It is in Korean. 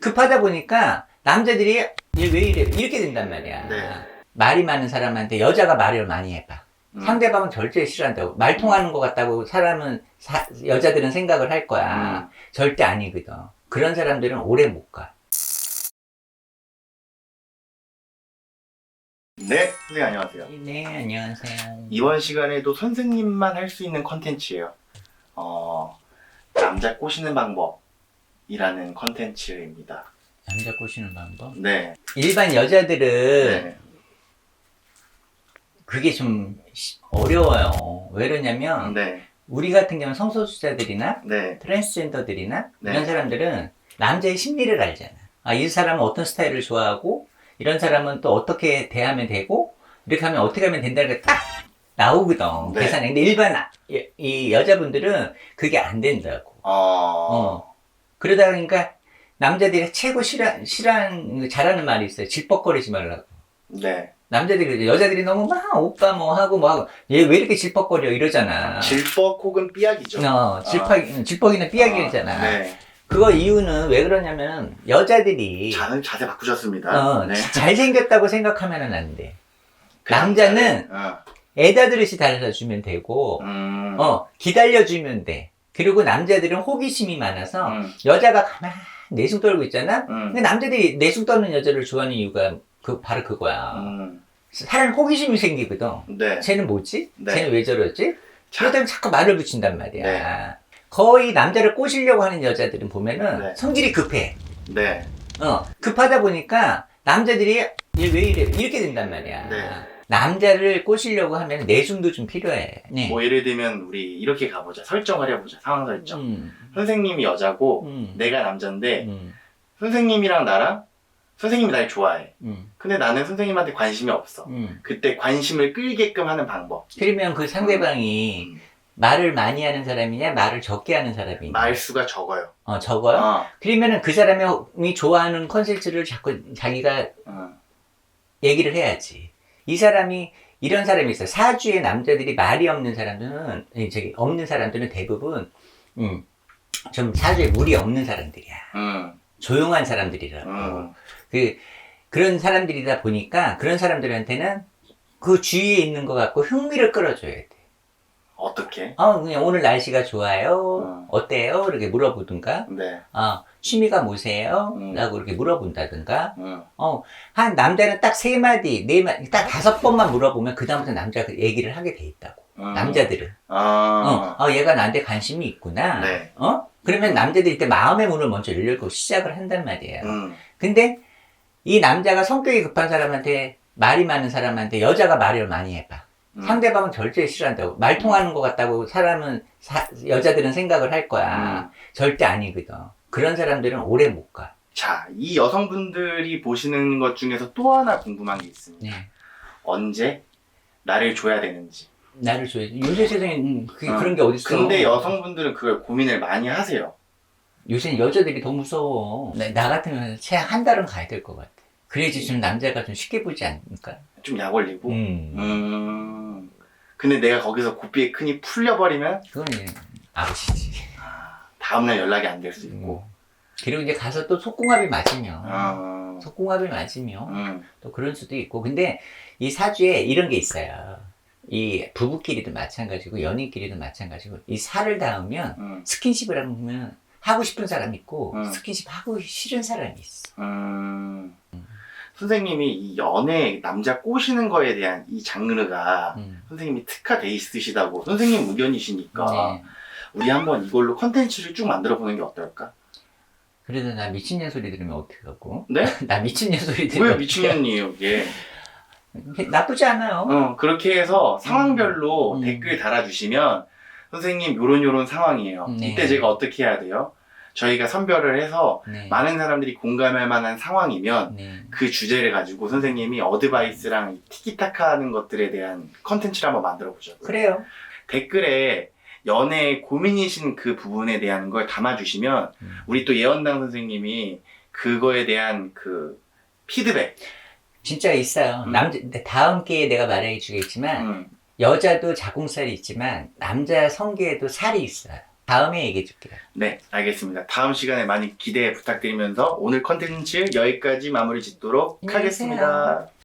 급하다 보니까 남자들이 얘 왜 이래 이렇게 된단 말이야. 네. 말이 많은 사람한테 여자가 말을 많이 해봐. 음. 상대방은 절대 싫어한다고. 말 통하는 것 같다고 사람은 사- 여자들은 생각을 할 거야. 음. 절대 아니거든. 그런 사람들은 오래 못 가. 네, 선생님 안녕하세요. 네, 안녕하세요. 이번 시간에도 선생님만 할 수 있는 컨텐츠예요. 어, 남자 꼬시는 방법 이라는 컨텐츠입니다. 남자 꼬시는 방법. 네. 일반 여자들은 네. 그게 좀 시- 어려워요. 왜 그러냐면 네. 우리 같은 경우는 성소수자들이나 네. 트랜스젠더들이나 네. 이런 사람들은 남자의 심리를 알잖아. 아, 이 사람은 어떤 스타일을 좋아하고 이런 사람은 또 어떻게 대하면 되고 이렇게 하면 어떻게 하면 된다는 게 딱 나오거든. 네. 계산에. 근데 일반 아- 이, 이 여자분들은 그게 안 된다고. 어. 어. 그러다 보니까 남자들이 최고 싫어, 싫어하는, 잘하는 말이 있어요. 질퍽거리지 말라고. 네. 남자들이, 그러죠. 여자들이 너무 막 오빠 뭐 하고 뭐 하고, 얘 왜 이렇게 질퍽거려 이러잖아. 질퍽 혹은 삐약이죠. 어, 질퍽, 질퍽이는 삐약이잖아. 아, 네. 그거 이유는 왜 그러냐면, 여자들이, 자는 자세 바꾸셨습니다. 어, 네. 잘생겼다고 생각하면 안 돼. 남자는 어. 애다드릇이 달아주면 되고, 음. 어, 기다려주면 돼. 그리고 남자들은 호기심이 많아서, 음. 여자가 가만 내숭 떨고 있잖아? 음. 근데 남자들이 내숭 떠는 여자를 좋아하는 이유가 그, 바로 그거야. 음. 사람 호기심이 생기거든. 네. 쟤는 뭐지? 네. 쟤는 왜 저러지? 자, 그러다 자꾸 말을 붙인단 말이야. 네. 거의 남자를 꼬시려고 하는 여자들은 보면은 네. 성질이 급해. 네. 어, 급하다 보니까 남자들이 얘 왜 이래? 이렇게 된단 말이야. 네. 남자를 꼬시려고 하면 내숭도 좀 필요해. 네. 뭐 예를 들면 우리 이렇게 가보자. 설정을 해보자. 상황 설정. 음, 선생님이 여자고 음, 내가 남자인데 음, 선생님이랑 나랑 선생님이 날 좋아해. 음, 근데 나는 선생님한테 관심이 없어. 음. 그때 관심을 끌게끔 하는 방법. 그러면 그 상대방이 음. 말을 많이 하는 사람이냐, 말을 적게 하는 사람이냐. 말수가 적어요. 어, 적어요? 어, 그러면은 그 사람이 좋아하는 컨텐츠를 자꾸 자기가 어, 얘기를 해야지. 이 사람이 이런 사람이 있어요. 사주에 남자들이 말이 없는 사람들은 이 저기 없는 사람들은 대부분 음, 좀 사주에 물이 없는 사람들이야. 음, 조용한 사람들이라고. 음. 그 그런 사람들이다 보니까 그런 사람들한테는 그 주위에 있는 것 같고 흥미를 끌어줘야 돼. 어떻게? 어, 그냥 오늘 날씨가 좋아요. 음. 어때요? 이렇게 물어보든가. 네. 어, 취미가 뭐세요? 음. 라고 이렇게 물어본다든가. 음, 어, 한 남자는 딱 세 마디, 네 마디, 딱 다섯 번만 물어보면 그다음부터 남자가 그 얘기를 하게 돼 있다고. 음. 남자들은. 아, 어, 어, 얘가 나한테 관심이 있구나. 네. 어? 그러면 남자들이 때 마음의 문을 먼저 열고 시작을 한단 말이에요. 음, 근데 이 남자가 성격이 급한 사람한테 말이 많은 사람한테 여자가 말을 많이 해봐. 음. 상대방은 절대 싫어한다고. 말 통하는 것 같다고 사람은, 사- 여자들은 생각을 할 거야. 음. 절대 아니거든. 그런 사람들은 오래 못 가. 자, 이 여성분들이 보시는 것 중에서 또 하나 궁금한 게 있습니다. 네. 언제 나를 줘야 되는지. 나를 줘야지. 요새 세상에 음, 그, 어. 그런 게 어딨어. 근데 여성분들은 그걸 고민을 많이 하세요. 요새는 여자들이 더 무서워. 나, 나 같으면 채한 달은 가야 될 것 같아. 그래야지 좀 남자가 좀 쉽게 보지 않을까? 좀 약 올리고. 음. 음. 근데 내가 거기서 고삐에 큰이 풀려버리면 그건 이제 아버지지. 다음날 연락이 안 될 수 있고. 그리고 이제 가서 또 속궁합이 맞으면. 아. 속궁합이 맞으면 음. 또 그럴 수도 있고. 근데 이 사주에 이런 게 있어요. 이 부부끼리도 마찬가지고 연인끼리도 마찬가지고 이 살을 닿으면 음. 스킨십을 하면 하고 싶은 사람이 있고 음. 스킨십 하고 싫은 사람이 있어. 음. 선생님이 이 연애 남자 꼬시는 거에 대한 이 장르가 음. 선생님이 특화돼 있으시다고 선생님 의견이시니까 네. 우리 한번 이걸로 컨텐츠를 쭉 만들어 보는 게 어떨까? 그래도 나 미친 년 소리 들으면 어떡하고? 네? 나 미친 년 소리 들으면 왜 미친 년이에요 이게? 어떡해? 나쁘지 않아요. 어, 그렇게 해서 상황별로 음. 댓글 달아주시면 선생님 요런 요런 상황이에요. 네. 이때 제가 어떻게 해야 돼요? 저희가 선별을 해서 네. 많은 사람들이 공감할 만한 상황이면 네. 그 주제를 가지고 선생님이 어드바이스랑 티키타카 하는 것들에 대한 컨텐츠를 한번 만들어 보자고요. 그래요. 댓글에 연애 고민이신 그 부분에 대한 걸 담아주시면 음. 우리 또 예언당 선생님이 그거에 대한 그 피드백 진짜 있어요. 음. 남자 다음 기회에 내가 말해 주겠지만 음, 여자도 자궁살이 있지만 남자 성기에도 살이 있어요. 다음에 얘기해 줄게요. 네, 알겠습니다. 다음 시간에 많이 기대 부탁드리면서 오늘 컨텐츠 여기까지 마무리 짓도록 안녕히 계세요. 하겠습니다.